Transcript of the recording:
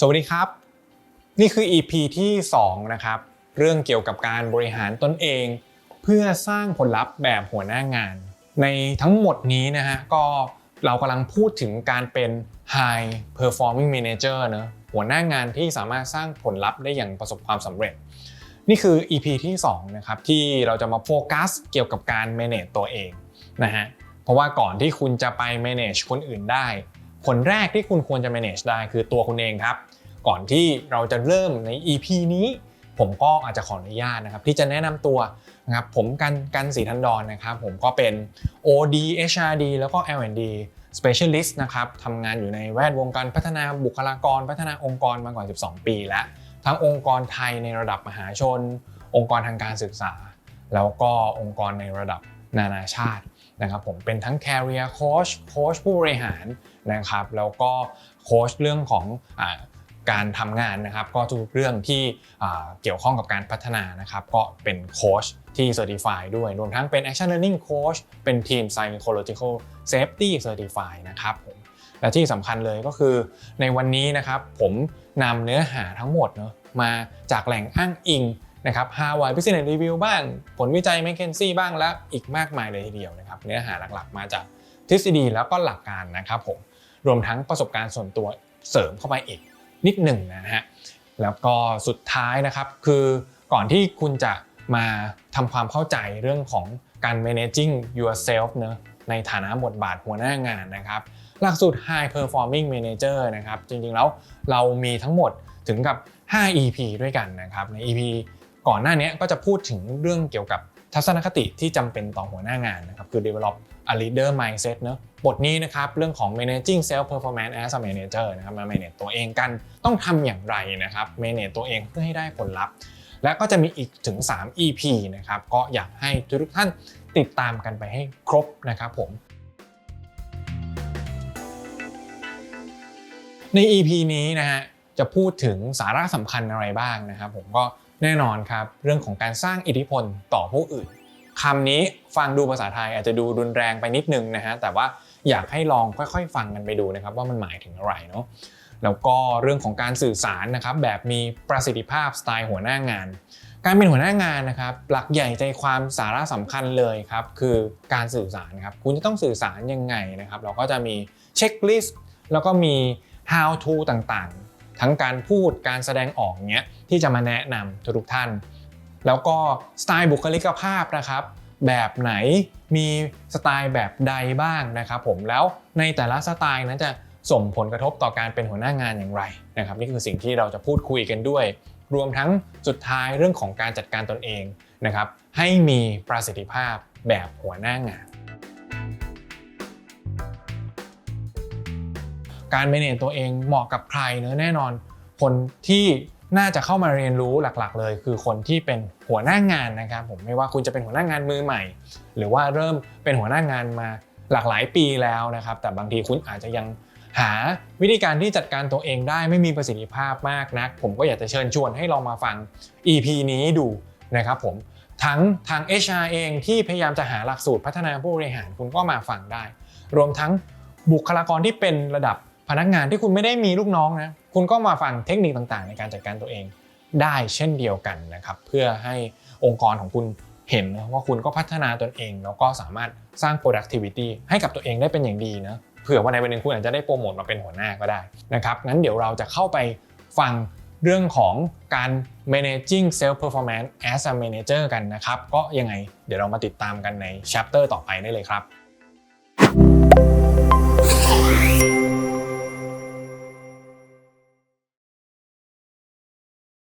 สวัสดีครับ นี่คือ EP ที่ 2 นะครับ เรื่องเกี่ยวกับการบริหารตนเอง เพื่อสร้างผลลัพธ์แบบหัวหน้างาน ในทั้งหมดนี้นะฮะก็เรากำลังพูดถึงการเป็น High Performing Manager เนอะหัวหน้างานที่สามารถสร้างผลลัพธ์ได้อย่างประสบความสำเร็จ นี่คือ EP ที่ 2 นะครับที่เราจะมาโฟกัสเกี่ยวกับการ manage ตัวเองนะฮะเพราะว่าก่อนที่คุณจะไป manage คนอื่นได้ คนแรกที่คุณควรจะ manage ได้คือตัวคุณเองครับ ก่อนที่เราจะเริ่มใน EP นี้ ผมก็อาจจะขออนุญาตนะครับ ที่จะแนะนำตัวนะครับผมกันกันสีทันดอนนะครับ ผมก็เป็น OD HRD แล้วก็ L&D Specialist นะครับทำงานอยู่ในแวดวงการพัฒนาบุคลากร พัฒนาองค์กรมากกว่า 12 ปี แล้วทั้งองค์กรไทยในระดับมหาชน องค์กรทางการศึกษา แล้วก็องค์กรในระดับ นานาชาตินะครับผมเป็นทั้ง career coach โค้ชผู้บริหารนะครับแล้วก็โค้ชเรื่องของอการทำงานนะครับ ก็ทุกเรื่องที่เกี่ยวข้องกับการพัฒนานะครับ ก็เป็นโค้ชที่ Certify ด้วย รวมทั้งเป็น Action Learning Coach เป็น Team Psychological Safety Certify นะครับผมและที่สำคัญเลยก็คือในวันนี้นะครับผมนำเนื้อหาทั้งหมดเนาะมาจากแหล่งอ้างอิง นะครับ Harvard Business Review บ้าง ผลวิจัย McKinsey บ้างและอีกมากมายเลยทีเดียวนะครับ เนื้อหาหลักๆ มาจากทฤษฎีแล้วก็หลักการนะครับผม รวมทั้งประสบการณ์ส่วนตัวเสริมเข้าไปอีกนิดหนึ่งนะฮะ แล้วก็สุดท้ายนะครับคือก่อนที่คุณจะมาทำความเข้าใจเรื่องของการ managing yourself เนอะในฐานะบทบาทหัวหน้างานนะครับ หลักสูตร High Performing Manager นะครับ จริงๆแล้วเรามีทั้งหมดถึงกับ 5 EP ด้วยกันนะครับ ใน EP ก่อนหน้านี้ก็จะพูดถึงเรื่องเกี่ยวกับทัศนคติที่จำเป็นต่อหัวหน้างานนะครับคือ develop a leader mindset เนอะบทนี้นะครับเรื่องของ managing self performance as a manager นะครับมา manage ตัวเองกันต้องทำอย่างไรนะครับ manage ตัวเองเพื่อให้ได้ผลลัพธ์ และก็จะมีอีกถึง 3 EP นะครับก็อยากให้ทุกท่านติดตามกันไปให้ครบนะครับผมใน EP นี้นะฮะจะพูดถึงสาระสำคัญอะไรบ้างนะครับผมก็ แน่นอนครับ เรื่องของการสร้างอิทธิพลต่อผู้อื่นคำนี้ฟังดูภาษาไทยอาจจะดูรุนแรงไปนิดนึงนะฮะแต่ว่าอยากให้ลองค่อยๆ ฟังกันไปดูนะครับว่ามันหมายถึงอะไรเนาะแล้วก็เรื่องของการสื่อสารนะครับแบบมีประสิทธิภาพสไตล์หัวหน้างาน การเป็นหัวหน้างานนะครับ หลักใหญ่ใจความสาระสำคัญเลยครับ คือการสื่อสารครับ คุณจะต้องสื่อสารยังไงนะครับ เราก็จะมีเช็คลิสต์แล้วก็มี how to ต่างๆ ทั้งการพูดการแสดงออกเนี้ยที่จะมาแนะนำทุกท่าน แล้วก็สไตล์บุคลิกภาพนะครับ แบบไหนมีสไตล์แบบใดบ้างนะครับผมแล้วในแต่ละสไตล์นั้นจะส่งผลกระทบต่อการเป็นหัวหน้างานอย่างไรนะครับ นี่คือสิ่งที่เราจะพูดคุยกันด้วย รวมทั้งสุดท้ายเรื่องของการจัดการตนเองนะครับ ให้มีประสิทธิภาพแบบหัวหน้างาน การเมเนจตัวเองเหมาะกับใครเนอะแน่นอน คนที่น่าจะเข้ามาเรียนรู้หลักๆ เลย คือคนที่เป็นหัวหน้างานนะครับผมไม่ว่าคุณจะเป็นหัวหน้างานมือใหม่ หรือว่าเริ่มเป็นหัวหน้างานมาหลากหลายปีแล้วนะครับ แต่บางทีคุณอาจจะยังหาวิธีการที่จัดการตัวเองได้ไม่มีประสิทธิภาพมากนัก ผมก็อยากจะเชิญชวนให้ลองมาฟัง EP นี้ดูนะครับผมทั้งทาง HR เองที่พยายามจะหาหลักสูตรพัฒนาผู้บริหารคุณก็มาฟังได้ รวมทั้งบุคลากรที่เป็นระดับ พนักงานที่คุณไม่ได้มีลูกน้องนะคุณก็มาฟังเทคนิคต่างๆ ในการจัดการตัวเองได้เช่นเดียวกันนะครับ เพื่อให้องค์กรของคุณเห็นนะว่าคุณก็พัฒนาตนเอง แล้วก็สามารถสร้าง productivity ให้กับตัวเองได้เป็นอย่างดีนะเผื่อวันใดวันหนึ่งคุณอาจจะได้โปรโมทมาเป็นหัวหน้าก็ได้นะครับงั้นเดี๋ยวเราจะเข้าไปฟังเรื่องของการ managing self performance as a manager กันนะครับ ก็ยังไงเดี๋ยวเรามาติดตามกันใน chapter ต่อไปได้เลยครับ